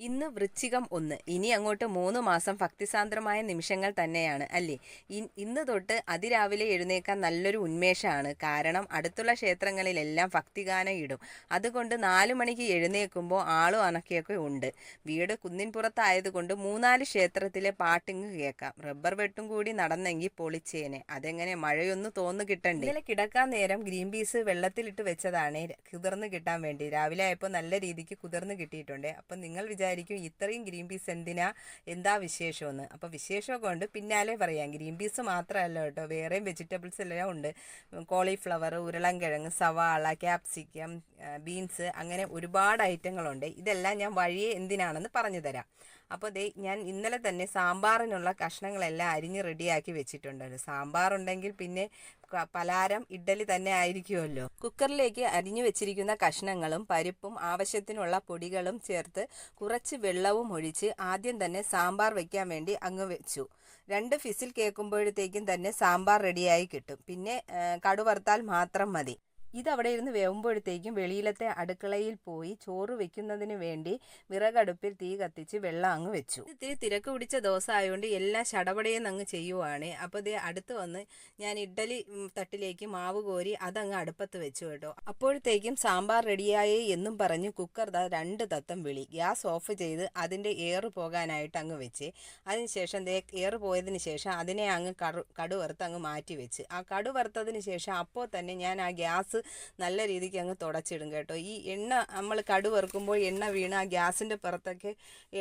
ഇന്ന് വൃശ്ചികം ഒന്ന്. ഇനി അങ്ങോട്ട് മൂന്ന് മാസം ഭക്തിസാന്ദ്രമായ നിമിഷങ്ങൾ തന്നെയാണ് അല്ലേ? ഇന്ന് തൊട്ട് അതിരാവിലെ എഴുന്നേക്കാൻ നല്ലൊരു ഉന്മേഷമാണ്. കാരണം അടുത്തുള്ള ക്ഷേത്രങ്ങളിലെല്ലാം ഭക്തിഗാനം ഇടും. അതുകൊണ്ട് നാലു മണിക്ക് എഴുന്നേൽക്കുമ്പോൾ ആളും അനക്കിയൊക്കെ ഉണ്ട്. വീട് കുന്നിൻപുറത്തായതുകൊണ്ട് മൂന്നാൽ ക്ഷേത്രത്തിലെ പാട്ടിങ് കേൾക്കാം. റബ്ബർ വെട്ടും കൂടി നടന്നെങ്കിൽ പൊളിച്ചേനെ. അതെങ്ങനെ മഴയൊന്നും തോന്നു കിട്ടണ്ടേ? ഇന്നലെ കിടക്കാൻ നേരം ഗ്രീൻ പീസ് വെള്ളത്തിലിട്ട് വെച്ചതാണ്. കുതിർന്ന് കിട്ടാൻ വേണ്ടി. രാവിലെ ആയപ്പോൾ നല്ല രീതിക്ക് കുതിർന്ന് കിട്ടിയിട്ടുണ്ട്. അപ്പം നിങ്ങൾ വിചാരിക്കും ഇത്രയും ഗ്രീൻ പീസ് എന്തിനാ? എന്താ വിശേഷമെന്ന്. അപ്പോൾ വിശേഷമൊക്കെ ഉണ്ട്. പിന്നാലെ പറയാം. ഗ്രീൻ പീസ് മാത്രമല്ല കേട്ടോ. വേറെയും വെജിറ്റബിൾസ് എല്ലാം ഉണ്ട്. കോളിഫ്ലവർ ഉരുളൻകിഴങ്ങ് സവാള ക്യാപ്സിക്കം ബീൻസ് അങ്ങനെ ഒരുപാട് ഐറ്റങ്ങളുണ്ട്. ഇതെല്ലാം ഞാൻ വഴിയെ എന്തിനാണെന്ന് പറഞ്ഞു തരാം. അപ്പോൾ ദേ ഞാൻ ഇന്നലെ തന്നെ സാമ്പാറിനുള്ള കഷ്ണങ്ങളെല്ലാം അരിഞ്ഞ് റെഡിയാക്കി വെച്ചിട്ടുണ്ട് സാമ്പാറുണ്ടെങ്കിൽ പിന്നെ പലാരം ഇഡ്ഡലി തന്നെ ആയിരിക്കുമല്ലോ. കുക്കറിലേക്ക് അരിഞ്ഞു വെച്ചിരിക്കുന്ന കഷ്ണങ്ങളും പരിപ്പും ആവശ്യത്തിനുള്ള പൊടികളും ചേർത്ത് കുറച്ച് വെള്ളവും ഒഴിച്ച് ആദ്യം തന്നെ സാമ്പാർ വെക്കാൻ വേണ്ടി അങ്ങ് വെച്ചു. രണ്ട് ഫിസിൽ കേൾക്കുമ്പോഴത്തേക്കും തന്നെ സാമ്പാർ റെഡിയായി കിട്ടും. പിന്നെ കടുവറുത്താൽ മാത്രം മതി. ഇതവിടെ ഇരുന്ന് വേവുമ്പോഴത്തേക്കും വെളിയിലത്തെ അടുക്കളയിൽ പോയി ചോറ് വെക്കുന്നതിന് വേണ്ടി വിറകടുപ്പിൽ തീ കത്തിച്ച് വെള്ളം അങ്ങ് വെച്ചു. ഇത്തിരി തിരക്ക് പിടിച്ച ദിവസം ആയതുകൊണ്ട് എല്ലാം ശടപടയെന്ന് അങ്ങ് ചെയ്യുവാണ്. അപ്പോൾ ദേ അടുത്ത് വന്ന് ഞാൻ ഇഡ്ഡലി തട്ടിലേക്ക് മാവ് കോരി അതങ്ങ് അടുപ്പത്ത് വെച്ചു കേട്ടോ. അപ്പോഴത്തേക്കും സാമ്പാർ റെഡിയായി എന്നും പറഞ്ഞ് കുക്കർ രണ്ട് തത്തം വിളി. ഗ്യാസ് ഓഫ് ചെയ്ത് അതിന്റെ എയർ പോകാനായിട്ട് അങ്ങ് വെച്ച്. അതിനുശേഷം എയർ പോയതിന് ശേഷം അതിനെ അങ്ങ് കടു കടുവറുത്ത് അങ്ങ് മാറ്റി വെച്ച്. ആ കടുവറുത്തതിന് ശേഷം അപ്പോൾ തന്നെ ഞാൻ ആ ഗ്യാസ് നല്ല രീതിക്ക് അങ്ങ് തുടച്ചിടും കേട്ടോ. ഈ എണ്ണ നമ്മൾ കടു വറുക്കുമ്പോൾ എണ്ണ വീണ് ആ ഗ്യാസിന്റെ പുറത്തൊക്കെ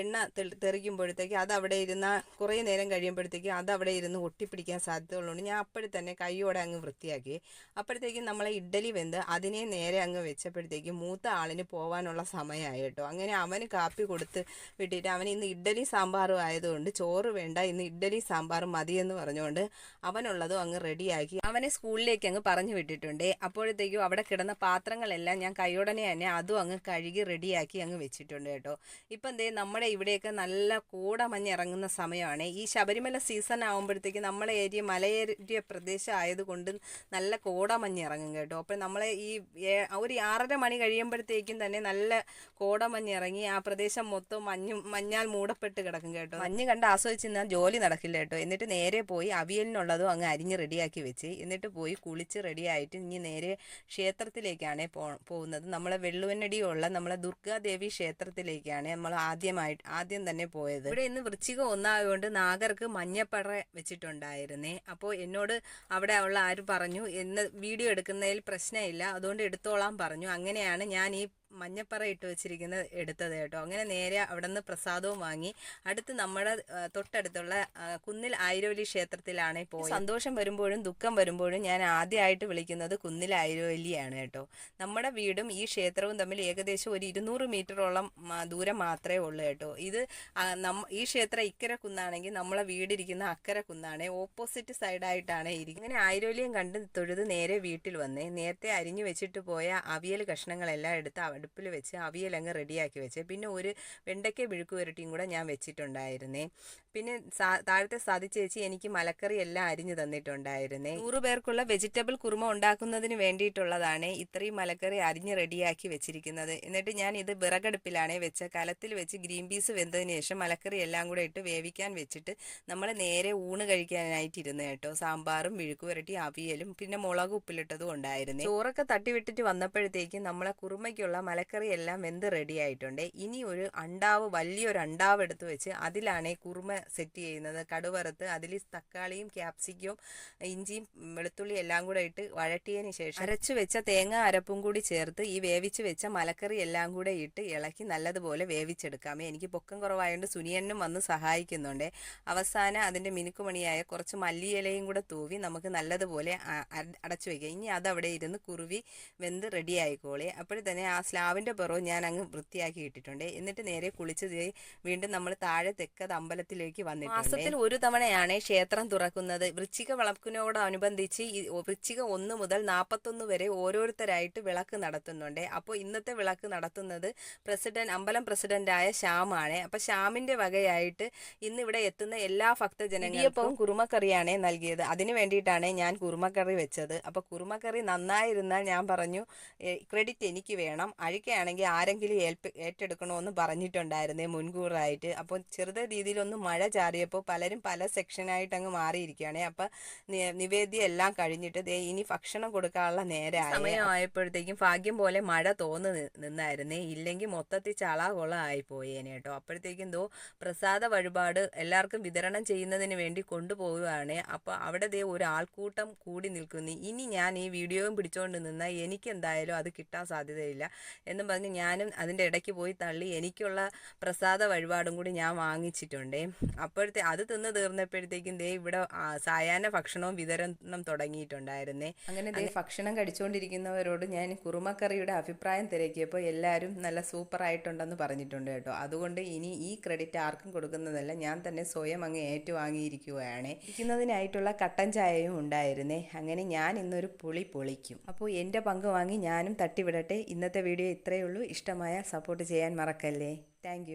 എണ്ണ തെറിക്കുമ്പോഴത്തേക്ക് അത് അവിടെ ഇരുന്ന കുറേ നേരം കഴിയുമ്പോഴത്തേക്ക് അത് അവിടെ ഇരുന്ന് ഒട്ടിപ്പിടിക്കാൻ സാധ്യതയുള്ളതുകൊണ്ട് ഞാൻ അപ്പോഴും തന്നെ കൈയോടെ അങ്ങ് വൃത്തിയാക്കി. അപ്പോഴത്തേക്കും നമ്മളെ ഇഡ്ഡലി വെന്ത് അതിനെ നേരെ അങ്ങ് വെച്ചപ്പോഴത്തേക്കും മൂത്ത ആളിന് പോകാനുള്ള സമയമായി കേട്ടോ. അങ്ങനെ അവന് കാപ്പി കൊടുത്ത് വിട്ടിട്ട് അവൻ ഇന്ന് ഇഡ്ഡലി സാമ്പാറും ആയതുകൊണ്ട് ചോറ് വേണ്ട ഇന്ന് ഇഡ്ഡലി സാമ്പാർ മതിയെന്ന് പറഞ്ഞുകൊണ്ട് അവനുള്ളതും അങ്ങ് റെഡിയാക്കി. അവനെ സ്കൂളിലേക്ക് അങ്ങ് പറഞ്ഞു വിട്ടിട്ടുണ്ട്. അപ്പോഴത്തേക്കും അവിടെ കിടന്ന പാത്രങ്ങളെല്ലാം ഞാൻ കൈയോടനെ തന്നെ അതും അങ്ങ് കഴുകി റെഡിയാക്കി അങ്ങ് വെച്ചിട്ടുണ്ട് കേട്ടോ. ഇപ്പം എന്തേ നമ്മുടെ ഇവിടെയൊക്കെ നല്ല കൂടമഞ്ഞ് ഇറങ്ങുന്ന സമയമാണ്. ഈ ശബരിമല സീസൺ ആകുമ്പോഴത്തേക്ക് നമ്മളെ ഏരിയ മലയേരിയ പ്രദേശം ആയതുകൊണ്ട് നല്ല കോടമഞ്ഞ് ഇറങ്ങും കേട്ടോ. അപ്പം നമ്മളെ ഈ ഒരു ആറര മണി കഴിയുമ്പോഴത്തേക്കും തന്നെ നല്ല കോടമഞ്ഞ് ഇറങ്ങി ആ പ്രദേശം മൊത്തം മഞ്ഞും മഞ്ഞാൽ മൂടപ്പെട്ട് കിടക്കും കേട്ടോ. മഞ്ഞ് കണ്ട് ആസ്വദിച്ച് നിന്നാൽ ജോലി നടക്കില്ല കേട്ടോ. എന്നിട്ട് നേരെ പോയി അവിയലിനുള്ളതും അങ്ങ് അരിഞ്ഞ് റെഡിയാക്കി വെച്ച് എന്നിട്ട് പോയി കുളിച്ച് റെഡിയായിട്ട് ഇനി നേരെ ക്ഷേത്രത്തിലേക്കാണ് പോ പോകുന്നത്. നമ്മളെ വെള്ളുവനടിയുള്ള നമ്മളെ ദുർഗാദേവി ക്ഷേത്രത്തിലേക്കാണ് നമ്മൾ ആദ്യമായിട്ട് ആദ്യം തന്നെ പോയത്. ഇവിടെ ഇന്ന് വൃശ്ചികം ഒന്നായതുകൊണ്ട് നാഗർക്ക് മഞ്ഞപ്പട വെച്ചിട്ടുണ്ടായിരുന്നേ. അപ്പോൾ എന്നോട് അവിടെ ഉള്ള ആര് പറഞ്ഞു എന്ന് വീഡിയോ എടുക്കുന്നതിൽ പ്രശ്നമില്ല. അതുകൊണ്ട് എടുത്തോളാം പറഞ്ഞു. അങ്ങനെയാണ് ഞാൻ ഈ മഞ്ഞപ്പറ ഇട്ട് വെച്ചിരിക്കുന്നത് എടുത്തത് കേട്ടോ. അങ്ങനെ നേരെ അവിടെ നിന്ന് പ്രസാദവും വാങ്ങി. അടുത്ത് നമ്മുടെ തൊട്ടടുത്തുള്ള കുന്നിൽ ആയിരവലി ക്ഷേത്രത്തിലാണ് പോയി സന്തോഷം വരുമ്പോഴും ദുഃഖം വരുമ്പോഴും ഞാൻ ആദ്യമായിട്ട് വിളിക്കുന്നത് കുന്നിൽ ആയിരവലിയാണ് കേട്ടോ. നമ്മുടെ വീടും ഈ ക്ഷേത്രവും തമ്മിൽ ഏകദേശം ഒരു ഇരുന്നൂറ് മീറ്ററോളം ദൂരം മാത്രമേ ഉള്ളൂ കേട്ടോ. ഇത് ഈ ക്ഷേത്രം ഇക്കര കുന്നാണെങ്കിൽ നമ്മളെ വീടിരിക്കുന്ന അക്കര കുന്നാണ്. ഓപ്പോസിറ്റ് സൈഡായിട്ടാണ് ഇരിക്കുന്നത് ഇങ്ങനെ ആയിരവലിയും കണ്ട് തൊഴുത് നേരെ വീട്ടിൽ വന്നേ. നേരത്തെ അരിഞ്ഞു വെച്ചിട്ട് പോയ അവിയൽ കഷ്ണങ്ങളെല്ലാം എടുത്ത് അടുപ്പിൽ വെച്ച് അവിയലങ്ങ് റെഡിയാക്കി വെച്ച്. പിന്നെ ഒരു വെണ്ടയ്ക്ക വിഴുക്ക് വരട്ടിയും കൂടെ ഞാൻ വെച്ചിട്ടുണ്ടായിരുന്നേ. പിന്നെ താഴത്തെ സാധി ചേച്ചി എനിക്ക് മലക്കറി എല്ലാം അരിഞ്ഞു തന്നിട്ടുണ്ടായിരുന്നേ. നൂറ് പേർക്കുള്ള വെജിറ്റബിൾ കുറുമ ഉണ്ടാക്കുന്നതിന് വേണ്ടിയിട്ടുള്ളതാണ് ഇത്രയും മലക്കറി അരിഞ്ഞ് റെഡിയാക്കി വെച്ചിരിക്കുന്നത്. എന്നിട്ട് ഞാൻ ഇത് വിറകടുപ്പിലാണ് വെച്ച കലത്തിൽ വെച്ച് ഗ്രീൻ പീസ് വെന്തതിന് ശേഷം മലക്കറി എല്ലാം കൂടെ ഇട്ട് വേവിക്കാൻ വെച്ചിട്ട് നമ്മൾ നേരെ ഊണ് കഴിക്കാനായിട്ട് ഇരുന്ന് കേട്ടോ. സാമ്പാറും വിഴുക്ക് പുരട്ടി അവിയലും പിന്നെ മുളക് ഉപ്പിലിട്ടതും ഉണ്ടായിരുന്നു. ചോറൊക്കെ തട്ടിവിട്ടിട്ട് വന്നപ്പോഴത്തേക്കും നമ്മളെ കുറുമയ്ക്കുള്ള മലക്കറി എല്ലാം വെന്ത് റെഡി ആയിട്ടുണ്ട്. ഇനി ഒരു അണ്ടാവ് വലിയൊരു അണ്ടാവ് എടുത്ത് വെച്ച് അതിലാണ് കുറുമ സെറ്റ് ചെയ്യുന്നത്. കടുവറുത്ത് അതിൽ തക്കാളിയും ക്യാപ്സിക്കും ഇഞ്ചിയും വെളുത്തുള്ളി എല്ലാം കൂടെ ഇട്ട് വഴട്ടിയതിന് ശേഷം അരച്ചു വെച്ച തേങ്ങ അരപ്പും കൂടി ചേർത്ത് ഈ വേവിച്ച് വെച്ച മലക്കറി എല്ലാം കൂടെ ഇട്ട് ഇളക്കി നല്ലതുപോലെ വേവിച്ചെടുക്കാമേ. എനിക്ക് പൊക്കം കുറവായതുകൊണ്ട് സുനിയനും വന്ന് സഹായിക്കുന്നുണ്ട്. അവസാനം അതിന്റെ മിനുക്കുമണിയായ കുറച്ച് മല്ലിയിലയും കൂടെ തൂവി നമുക്ക് നല്ലതുപോലെ അടച്ചു വയ്ക്കാം ഇനി അതവിടെ ഇരുന്ന് കുറുവി വെന്ത് റെഡി ആയിക്കോളി. അപ്പോഴത്തന്നെ ആ സ്ലാവിന്റെ പുറവും ഞാൻ അങ്ങ് വൃത്തിയാക്കി ഇട്ടിട്ടുണ്ട്. എന്നിട്ട് നേരെ കുളിച്ച് വീണ്ടും നമ്മൾ താഴെ തെക്കത് അമ്പലത്തിലേക്ക് വന്നിട്ടുണ്ട്. മാസത്തിൽ ഒരു തവണയാണ് ക്ഷേത്രം തുറക്കുന്നത്. വൃശ്ചിക വിളക്കിനോടനുബന്ധിച്ച് ഈ വൃശ്ചിക ഒന്ന് മുതൽ നാൽപ്പത്തൊന്ന് വരെ ഓരോരുത്തരായിട്ട് വിളക്ക് നടത്തുന്നുണ്ട്. അപ്പോൾ ഇന്നത്തെ വിളക്ക് നടത്തുന്നത് പ്രസിഡന്റ് അമ്പലം പ്രസിഡന്റായ ശ്യാമാണ്. അപ്പോൾ ശ്യാമിന്റെ വകയായിട്ട് ഇന്ന് ഇവിടെ എത്തുന്ന എല്ലാ ഭക്തജനങ്ങൾക്കും കുറുമക്കറിയാണ് നൽകിയത്. അതിനു വേണ്ടിയിട്ടാണ് ഞാൻ കുറുമക്കറി വെച്ചത്. അപ്പോൾ കുറുമക്കറി നന്നായിരുന്നാൽ ഞാൻ പറഞ്ഞു ക്രെഡിറ്റ് എനിക്ക് വേണം. അഴിക്കയാണെങ്കിൽ ആരെങ്കിലും ഏൽപ്പ് ഏറ്റെടുക്കണമെന്ന് പറഞ്ഞിട്ടുണ്ടായിരുന്നേ മുൻകൂറായിട്ട്. അപ്പോൾ ചെറുത രീതിയിലൊന്ന് മഴ ചാറിയപ്പോൾ പലരും പല സെക്ഷനായിട്ട് അങ്ങ് മാറിയിരിക്കുകയാണേ. അപ്പം നിവേദ്യം എല്ലാം കഴിഞ്ഞിട്ട് ദേ ഇനി ഭക്ഷണം കൊടുക്കാനുള്ള നേരമായി സമയമായപ്പോഴത്തേക്കും ഭാഗ്യം പോലെ മഴ തോന്നു നിന്നായിരുന്നേ. ഇല്ലെങ്കിൽ മൊത്തത്തിൽ ചളാകൊള ആയിപ്പോയേനെ കേട്ടോ. അപ്പോഴത്തേക്കും ദോ പ്രസാദ വഴിപാട് എല്ലാവർക്കും വിതരണം ചെയ്യുന്നതിന് വേണ്ടി കൊണ്ടുപോവുകയാണ്. അപ്പോൾ അവിടെ ദേ ഒരു ആൾക്കൂട്ടം കൂടി നിൽക്കുന്നു. ഇനി ഞാൻ ഈ വീഡിയോയും പിടിച്ചുകൊണ്ട് നിന്നാൽ എനിക്ക് എന്തായാലും അത് കിട്ടാൻ സാധ്യതയില്ല. എന്നും പറഞ്ഞ് ഞാനും അതിന്റെ ഇടയ്ക്ക് പോയി തള്ളി എനിക്കുള്ള പ്രസാദ വഴിപാടും കൂടി ഞാൻ വാങ്ങിച്ചിട്ടുണ്ടേ. അപ്പോഴത്തെ അത് തിന്ന് തീർന്നപ്പോഴത്തേക്കും ദേ ഇവിടെ സായാഹ്ന ഭക്ഷണവും വിതരണം തുടങ്ങിയിട്ടുണ്ടായിരുന്നേ. അങ്ങനെ ദേ ഭക്ഷണം കഴിച്ചുകൊണ്ടിരിക്കുന്നവരോട് ഞാൻ കുറുമക്കറിയുടെ അഭിപ്രായം തിരക്കിയപ്പോൾ എല്ലാവരും നല്ല സൂപ്പർ ആയിട്ടുണ്ടെന്ന് പറഞ്ഞിട്ടുണ്ട് കേട്ടോ. അതുകൊണ്ട് ഇനി ഈ ക്രെഡിറ്റ് ആർക്കും കൊടുക്കുന്നതല്ല ഞാൻ തന്നെ സ്വയം അങ്ങ് ഏറ്റുവാങ്ങിയിരിക്കുകയാണ്. ഇരിക്കുന്നതിനായിട്ടുള്ള കട്ടൻ ചായയും ഉണ്ടായിരുന്നേ. അങ്ങനെ ഞാൻ ഇന്നൊരു പുളി പൊളിക്കും. അപ്പോൾ എന്റെ പങ്ക് വാങ്ങി ഞാനും തട്ടിവിടട്ടെ. ഇന്നത്തെ ഇത്രയേ ഉള്ളൂ. ഇഷ്ടമായ സപ്പോർട്ട് ചെയ്യാൻ മറക്കല്ലേ. താങ്ക്